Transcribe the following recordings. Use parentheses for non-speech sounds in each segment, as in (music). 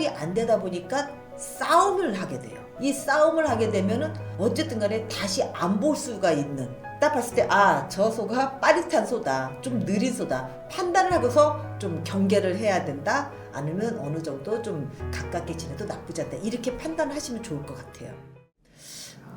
합이 안 되다 보니까 싸움을 하게 돼요. 이 싸움을 하게 되면은 어쨌든 간에 다시 안 볼 수가 있는 딱 봤을 때 아 저 소가 빠릿한 소다 좀 느린 소다 판단을 하고서 좀 경계를 해야 된다 아니면 어느 정도 좀 가깝게 지내도 나쁘지 않다 이렇게 판단하시면 좋을 것 같아요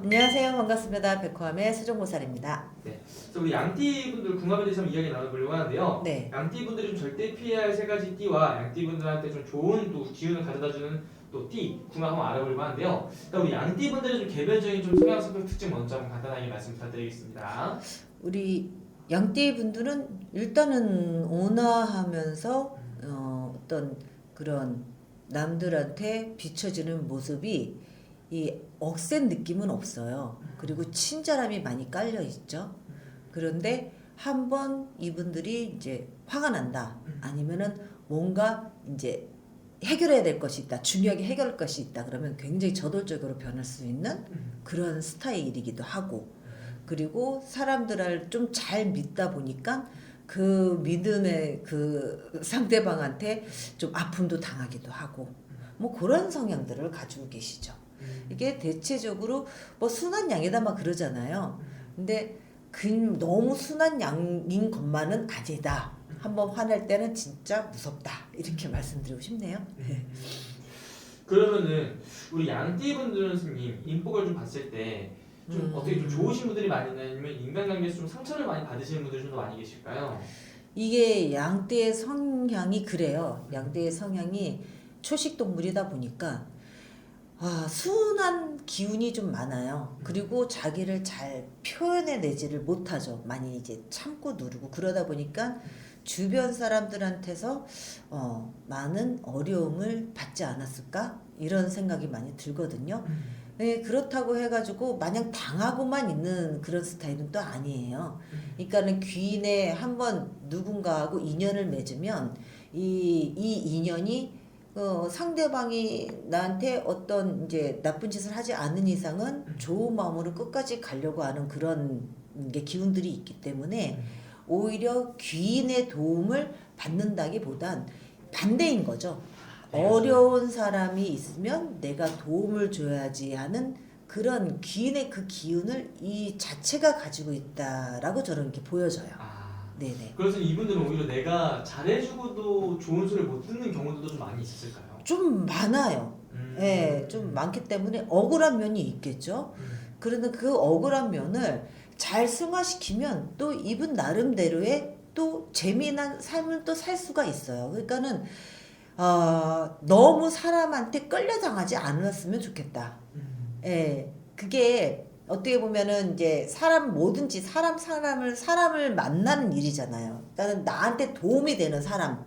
안녕하세요 반갑습니다 백호함의 수정고살입니다 네. 그래서 우리 양띠 분들 궁합에 대해서 한번 이야기 나눠보려고 하는데요. 네 양띠 분들이 좀 절대 피해야 할 세 가지 띠와 양띠 분들한테 좀 좋은 또 기운을 가져다주는 또 띠, 궁합 한번 알아보려고 하는데요. 일단 우리 양띠 분들의 좀 개별적인 좀 성향 성격 특징 먼저 한번 간단하게 말씀 부탁드리겠습니다. 우리 양띠 분들은 일단은 온화하면서 어, 어떤 그런 남들한테 비춰지는 모습이 이 억센 느낌은 없어요. 그리고 친절함이 많이 깔려 있죠. 그런데 한번 이분들이 이제 화가 난다. 아니면은 뭔가 이제 해결해야 될 것이 있다. 중요하게 해결할 것이 있다. 그러면 굉장히 저돌적으로 변할 수 있는 그런 스타일이기도 하고 그리고 사람들을 좀 잘 믿다 보니까 그 믿음의 그 상대방한테 좀 아픔도 당하기도 하고 뭐 그런 성향들을 가지고 계시죠. 이게 대체적으로 뭐 순한 양이다 막 그러잖아요. 근데 그 너무 순한 양인 것만은 아니다. 한번 화낼 때는 진짜 무섭다. 이렇게 (laughs) 말씀드리고 싶네요. 네. 그러면은 우리 양띠 분들은 선생님 인복을 좀 봤을 때 좀 음. 어떻게 좀 좋으신 분들이 많이 있나요? 아니면 인간관계에서 좀 상처를 많이 받으시는 분들이 좀 더 많이 계실까요? 이게 양떼의 성향이 그래요. 양떼의 성향이 초식 동물이다 보니까 아, 순한 기운이 좀 많아요. 그리고 자기를 잘 표현해내지를 못하죠. 많이 이제 참고 누르고 그러다 보니까 주변 사람들한테서 어, 많은 어려움을 받지 않았을까 이런 생각이 많이 들거든요. 네, 그렇다고 해가지고 마냥 당하고만 있는 그런 스타일은 또 아니에요. 그러니까는 귀인에 한번 누군가하고 인연을 맺으면 이, 이 인연이 어, 상대방이 나한테 어떤 이제 나쁜 짓을 하지 않는 이상은 좋은 마음으로 끝까지 가려고 하는 그런 게 기운들이 있기 때문에 오히려 귀인의 도움을 받는다기보단 반대인 거죠. 어려운 사람이 있으면 내가 도움을 줘야지 하는 그런 귀인의 그 기운을 이 자체가 가지고 있다라고 저는 이렇게 보여져요. 아. 네네. 그래서 이분들은 오히려 내가 잘해주고도 좋은 소리를 못 듣는 경우들도 좀 많이 있었을까요? 좀 많아요. 음. 예, 좀 많기 때문에 억울한 면이 있겠죠. 음. 그런데 그 억울한 면을 잘 승화시키면 또 이분 나름대로의 또 재미난 삶을 또 살 수가 있어요. 그러니까는 어, 너무 사람한테 끌려당하지 않았으면 좋겠다. 음. 예, 그게 어떻게 보면은 이제 사람 뭐든지 사람 사람을 사람을 만나는 일이잖아요. 일단은 나한테 도움이 되는 사람을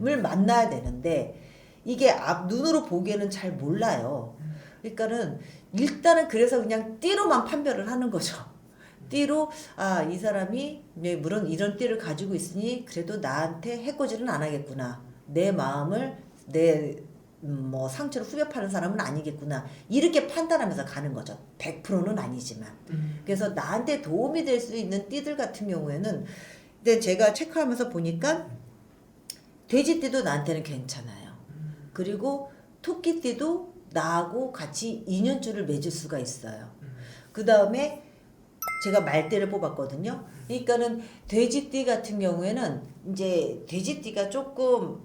음. 만나야 되는데 이게 앞 눈으로 보기에는 잘 몰라요. 그러니까는 일단은 그래서 그냥 띠로만 판별을 하는 거죠. 띠로 아 이 사람이 네, 물론 이런 띠를 가지고 있으니 그래도 나한테 해코지는 안 하겠구나. 내 마음을 내 음, 뭐 상처를 후벼 파는 사람은 아니겠구나. 이렇게 판단하면서 가는 거죠. 100%는 아니지만. 음. 그래서 나한테 도움이 될 수 있는 띠들 같은 경우에는 근데 제가 체크하면서 보니까 돼지띠도 나한테는 괜찮아요. 그리고 토끼띠도 나하고 같이 인연줄을 맺을 수가 있어요. 그 다음에 제가 말띠를 뽑았거든요. 그러니까는 돼지띠 같은 경우에는 이제 돼지띠가 조금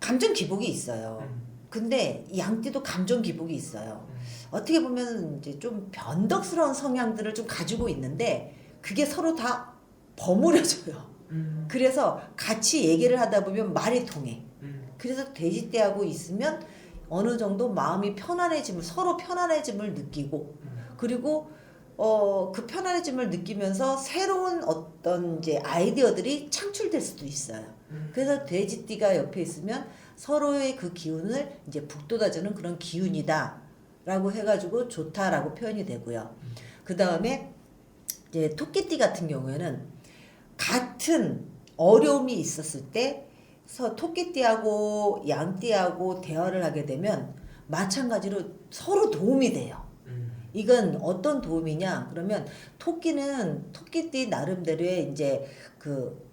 감정 기복이 있어요. 음. 근데 양띠도 감정 기복이 있어요. 어떻게 보면 이제 좀 변덕스러운 성향들을 좀 가지고 있는데 그게 서로 다 버무려져요. 음. 그래서 같이 얘기를 하다 보면 말이 통해. 음. 그래서 돼지띠하고 있으면 어느 정도 마음이 편안해짐을 서로 편안해짐을 느끼고 그리고 어, 그 편안해짐을 느끼면서 새로운 어떤 이제 아이디어들이 창출될 수도 있어요. 음. 그래서 돼지띠가 옆에 있으면 서로의 그 기운을 이제 북돋아주는 그런 기운이다 라고 해가지고 좋다라고 표현이 되고요. 그 다음에 이제 토끼띠 같은 경우에는 같은 어려움이 있었을 때서 토끼띠하고 양띠하고 대화를 하게 되면 마찬가지로 서로 도움이 돼요. 음. 이건 어떤 도움이냐? 그러면 토끼는 토끼띠 나름대로의 이제 그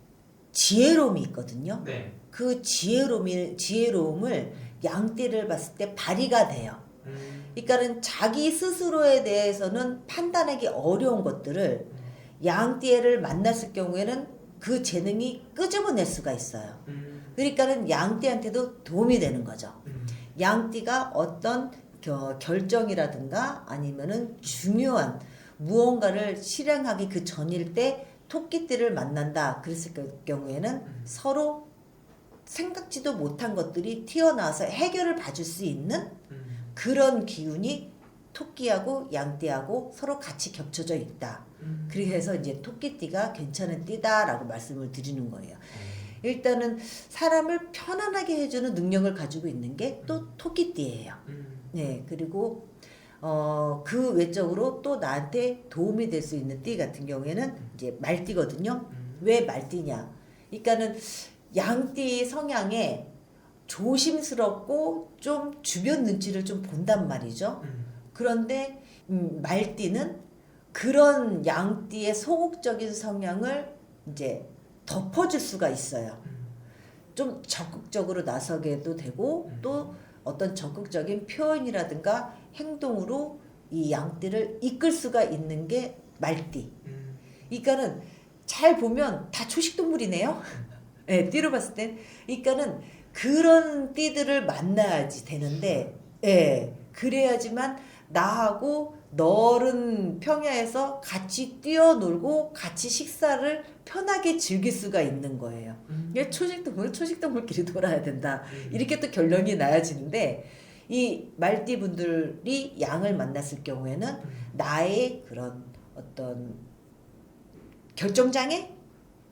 지혜로움이 있거든요. 네. 그 지혜로움이, 지혜로움을 양띠를 봤을 때 발휘가 돼요. 음. 그러니까는 자기 스스로에 대해서는 판단하기 어려운 것들을 양띠를 만났을 경우에는 그 재능이 끄집어낼 수가 있어요. 음. 그러니까는 양띠한테도 도움이 되는 거죠. 음. 양띠가 어떤 겨- 결정이라든가 아니면은 중요한 무언가를 실행하기 그 전일 때 토끼띠를 만난다 그랬을 그 경우에는 음. 서로 생각지도 못한 것들이 튀어나와서 해결을 봐줄 수 있는 음. 그런 기운이 토끼하고 양띠하고 서로 같이 겹쳐져 있다. 음. 그래서 이제 토끼띠가 괜찮은 띠다라고 말씀을 드리는 거예요. 음. 일단은 사람을 편안하게 해주는 능력을 가지고 있는 게 또 토끼띠예요. 음. 네, 그리고 어, 그 외적으로 또 나한테 도움이 될 수 있는 띠 같은 경우에는 이제 말띠거든요. 음. 왜 말띠냐? 그러니까는 양띠 성향에 조심스럽고 좀 주변 눈치를 좀 본단 말이죠. 음. 그런데 음, 말띠는 그런 양띠의 소극적인 성향을 이제 덮어줄 수가 있어요. 음. 좀 적극적으로 나서게도 되고 음. 또 어떤 적극적인 표현이라든가 행동으로 이 양띠를 이끌 수가 있는 게 말띠. 음. 그러니까는 잘 보면 다 초식동물이네요. (laughs) 예, 띠로 봤을 땐. 그러니까는 그런 띠들을 만나야지 되는데, 예, 그래야지만 나하고 넓은 평야에서 같이 뛰어놀고 같이 식사를 편하게 즐길 수가 있는 거예요. 음. 이게 초식동물, 초식동물끼리 놀아야 된다. 음. 이렇게 또 결론이 나야지는데, 이 말띠 분들이 양을 만났을 경우에는 음. 나의 그런 어떤 결정장애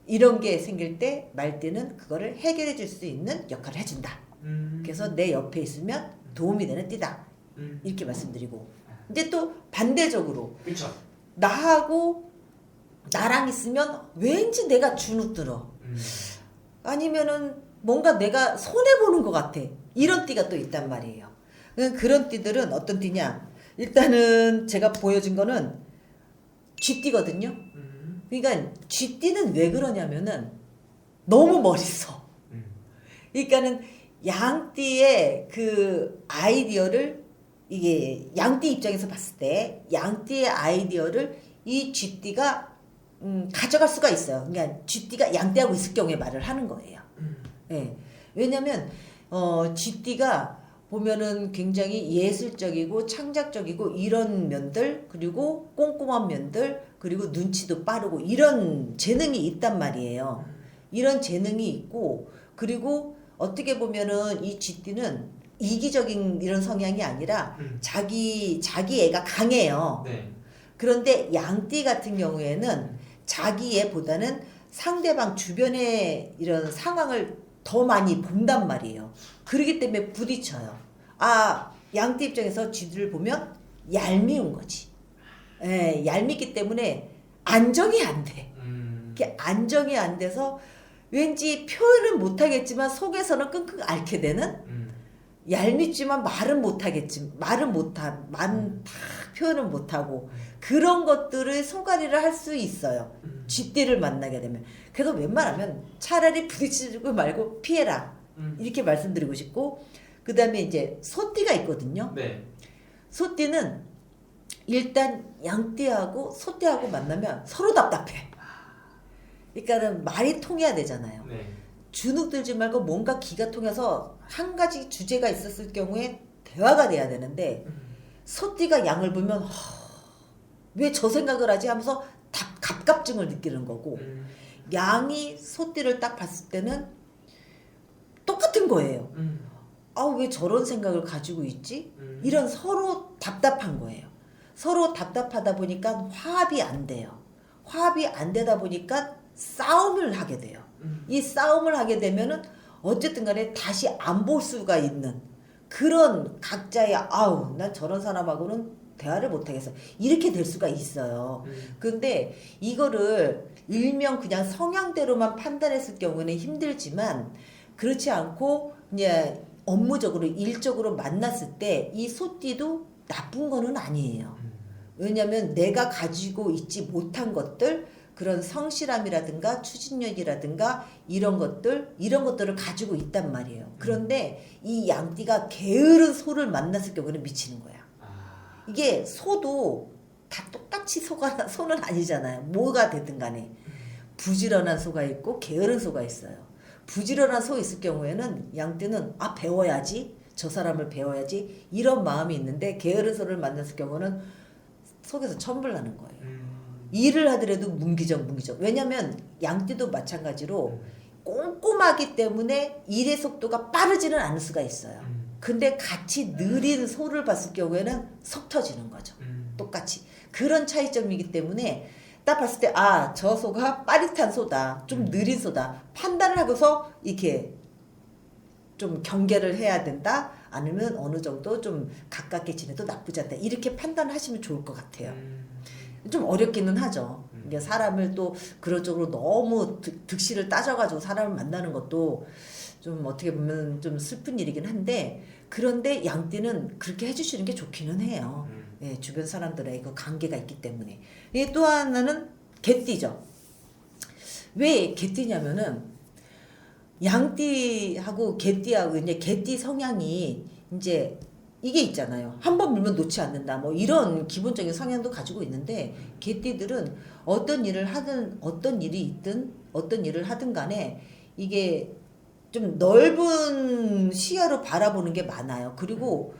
이런 게 생길 때 말띠는 그거를 해결해 줄 수 있는 역할을 해준다. 음. 그래서 내 옆에 있으면 도움이 되는 띠다. 음. 이렇게 말씀드리고. 근데 또 반대적으로 그렇죠. 나하고 나랑 있으면 왠지 내가 주눅 들어. 음. 아니면은 뭔가 내가 손해 보는 것 같아. 이런 띠가 또 있단 말이에요. 그냥 그런 띠들은 어떤 띠냐? 일단은 제가 보여준 거는 쥐띠거든요. 음. 그러니까 쥐띠는 왜 그러냐면은 너무 멋있어. 음. 그러니까는 양띠의 그 아이디어를 이게 양띠 입장에서 봤을 때 양띠의 아이디어를 이 쥐띠가 음, 가져갈 수가 있어요. 그러니까 쥐띠가 양띠하고 있을 경우에 말을 하는 거예요. 음. 예. 왜냐면 어 쥐띠가 보면은 굉장히 예술적이고 창작적이고 이런 면들 그리고 꼼꼼한 면들 그리고 눈치도 빠르고 이런 재능이 있단 말이에요. 이런 재능이 있고 그리고 어떻게 보면은 이 쥐띠는 이기적인 이런 성향이 아니라 음. 자기 자기 애가 강해요. 네. 그런데 양띠 같은 경우에는 자기 애보다는 상대방 주변의 이런 상황을 더 많이 본단 말이에요. 그러기 때문에 부딪혀요. 아, 양띠 입장에서 쥐들을 보면 얄미운 거지. 예, 얄밉기 때문에 안정이 안 돼. 음. 이게 안정이 안 돼서 왠지 표현은 못하겠지만 속에서는 끙끙 앓게 되는 음. 얄밉지만 말은 못하겠지 말은 못한 말은 다 표현을 못하고 그런 것들을 손가리를 할 수 있어요 음. 쥐띠를 만나게 되면 그래서 웬만하면 차라리 부딪히지 말고 피해라 음. 이렇게 말씀드리고 싶고 그 다음에 이제 소띠가 있거든요 네. 소띠는 일단 양띠하고 소띠하고 만나면 서로 답답해 그러니까는 말이 통해야 되잖아요 네. 주눅 들지 말고 뭔가 기가 통해서 한 가지 주제가 있었을 경우에 대화가 돼야 되는데 음. 소띠가 양을 보면 왜 저 생각을 하지 하면서 답, 갑갑증을 느끼는 거고 음. 양이 소띠를 딱 봤을 때는 똑같은 거예요. 음. 아왜 저런 생각을 가지고 있지? 음. 이런 서로 답답한 거예요. 서로 답답하다 보니까 화합이 안 돼요. 화합이 안 되다 보니까 싸움을 하게 돼요. 음. 이 싸움을 하게 되면은 어쨌든 간에 다시 안 볼 수가 있는 그런 각자의 아우 난 저런 사람하고는 대화를 못 하겠어 이렇게 될 수가 있어요. 음. 근데 이거를 일명 그냥 성향대로만 판단했을 경우는 힘들지만 그렇지 않고 이제 업무적으로 일적으로 만났을 때 이 소띠도 나쁜 거는 아니에요. 음. 왜냐하면 내가 가지고 있지 못한 것들 그런 성실함이라든가 추진력이라든가 이런 것들 이런 것들을 가지고 있단 말이에요. 그런데 이 양띠가 게으른 소를 만났을 경우는 미치는 거야. 아, 이게 소도 다 똑같이 소가 (laughs) 소는 아니잖아요. 뭐가 되든 간에 부지런한 소가 있고 게으른 소가 있어요. 부지런한 소 있을 경우에는 양띠는 아 배워야지 저 사람을 배워야지 이런 마음이 있는데 게으른 소를 만났을 경우는 속에서 천불 나는 거예요. 음, 일을 하더라도 문기적 문기적. 왜냐면 양띠도 마찬가지로 꼼꼼하기 때문에 일의 속도가 빠르지는 않을 수가 있어요. 음, 근데 같이 느린 소를 봤을 경우에는 속 터지는 거죠. 음, 똑같이 그런 차이점이기 때문에 딱 봤을 때 아 저 소가 빠릿한 소다 좀 음. 느린 소다 판단을 하고서 이렇게 좀 경계를 해야 된다 아니면 어느 정도 좀 가깝게 지내도 나쁘지 않다 이렇게 판단하시면 좋을 것 같아요 음, 좀 어렵기는 하죠 음. 이게 사람을 또 그런 쪽으로 너무 득, 득실을 따져가지고 사람을 만나는 것도 좀 어떻게 보면 좀 슬픈 일이긴 한데 그런데 양띠는 그렇게 해주시는 게 좋기는 해요 음, 예, 주변 사람들의 그 관계가 있기 때문에. 이게 또 하나는 개띠죠. 왜 개띠냐면은 양띠하고 개띠하고 이제 개띠 성향이 이제 이게 있잖아요. 한 번 물면 놓지 않는다. 뭐 이런 기본적인 성향도 가지고 있는데 개띠들은 어떤 일을 하든 어떤 일이 있든 어떤 일을 하든 간에 이게 좀 넓은 시야로 바라보는 게 많아요. 그리고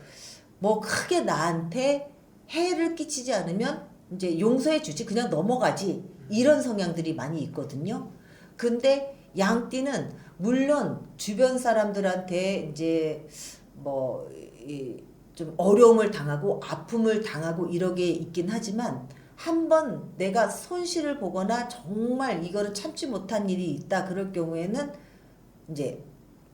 뭐 크게 나한테 해를 끼치지 않으면 이제 용서해 주지 그냥 넘어가지 이런 성향들이 많이 있거든요. 근데 양띠는 물론 주변 사람들한테 이제 뭐 좀 어려움을 당하고 아픔을 당하고 이러게 있긴 하지만 한 번 내가 손실을 보거나 정말 이거를 참지 못한 일이 있다 그럴 경우에는 이제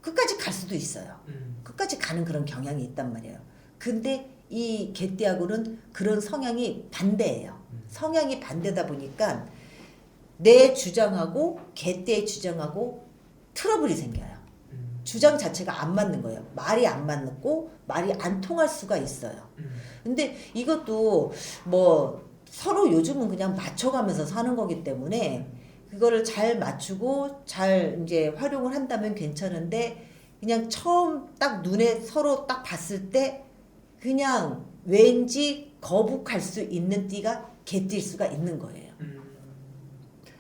끝까지 갈 수도 있어요. 음, 끝까지 가는 그런 경향이 있단 말이에요. 근데 이 개띠하고는 그런 성향이 반대예요. 음. 성향이 반대다 보니까 내 주장하고 개띠의 주장하고 트러블이 생겨요. 음, 주장 자체가 안 맞는 거예요. 말이 안 맞고 말이 안 통할 수가 있어요. 음, 근데 이것도 뭐 서로 요즘은 그냥 맞춰가면서 사는 거기 때문에 그거를 잘 맞추고 잘 이제 활용을 한다면 괜찮은데 그냥 처음 딱 눈에 서로 딱 봤을 때 그냥 왠지 거북할 수 있는 띠가 개띠일 수가 있는 거예요. 음,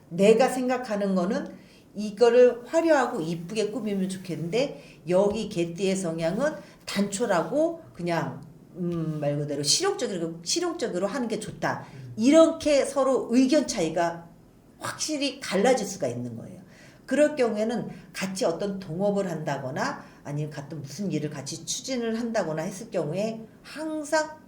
내가 생각하는 거는 이거를 화려하고 이쁘게 꾸미면 좋겠는데 여기 개띠의 성향은 단촐하고 그냥 음, 말 그대로 실용적으로 실용적으로 하는 게 좋다. 이렇게 서로 의견 차이가 확실히 갈라질 수가 있는 거예요. 그럴 경우에는 같이 어떤 동업을 한다거나 아니면 같은 무슨 일을 같이 추진을 한다거나 했을 경우에 항상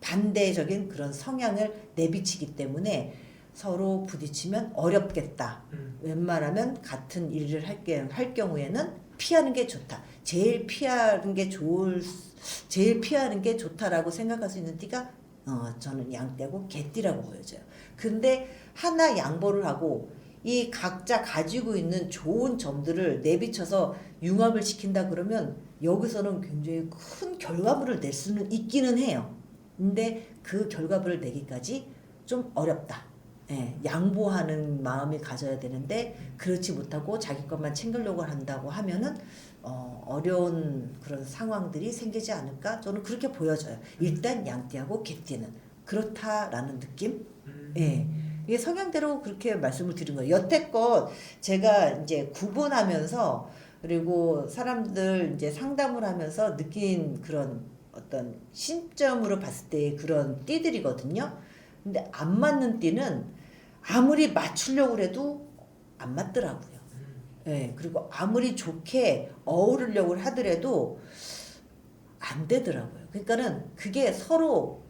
반대적인 그런 성향을 내비치기 때문에 서로 부딪히면 어렵겠다. 음, 웬만하면 같은 일을 할, 게, 할 경우에는 피하는 게 좋다. 제일 피하는 게 좋을, 수- 제일 피하는 게 좋다라고 생각할 수 있는 띠가 어, 저는 양띠하고 개띠라고 보여져요. 근데 하나 양보를 하고 이 각자 가지고 있는 좋은 점들을 내비쳐서 융합을 시킨다 그러면 여기서는 굉장히 큰 결과물을 낼 수는 있기는 해요. 근데 그 결과물을 내기까지 좀 어렵다. 예, 양보하는 마음이 가져야 되는데 그렇지 못하고 자기 것만 챙기려고 한다고 하면은 어, 어려운 그런 상황들이 생기지 않을까 저는 그렇게 보여져요. 일단 양띠하고 개띠는 그렇다라는 느낌. 음, 예. 이게 성향대로 그렇게 말씀을 드린 거예요. 여태껏 제가 이제 구분하면서 그리고 사람들 이제 상담을 하면서 느낀 그런 어떤 신점으로 봤을 때 그런 띠들이거든요. 근데 안 맞는 띠는 아무리 맞추려고 해도 안 맞더라고요. 음, 예, 그리고 아무리 좋게 어우르려고 하더라도 안 되더라고요. 그러니까는 그게 서로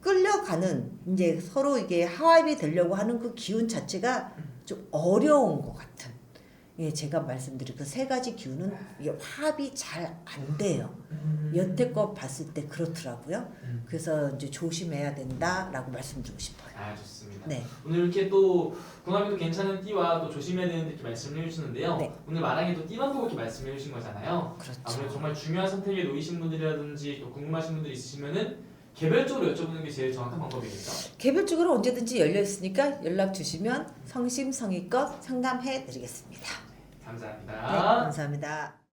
끌려가는 이제 서로 이게 하합이 되려고 하는 그 기운 자체가 좀 어려운 것 같은. 예, 제가 말씀드린 그 세 가지 기운은 화합이 잘 안 돼요. 음. 여태껏 봤을 때 그렇더라고요. 음. 그래서 이제 조심해야 된다라고 말씀드리고 싶어요. 아 좋습니다. 네. 오늘 이렇게 또 궁합이도 괜찮은 띠와 또 조심해야 되는 이렇게 말씀을 해주시는데요. 네. 오늘 말하기도 띠만고 이렇게 말씀해 주신 거잖아요. 그렇죠. 아무래도 정말 중요한 선택에 놓이신 분들이라든지 또 궁금하신 분들 있으시면은 개별적으로 여쭤보는 게 제일 정확한 방법이겠죠? 개별적으로 언제든지 열려 있으니까 연락 주시면 성심성의껏 상담해 드리겠습니다. 감사합니다. 네, 감사합니다.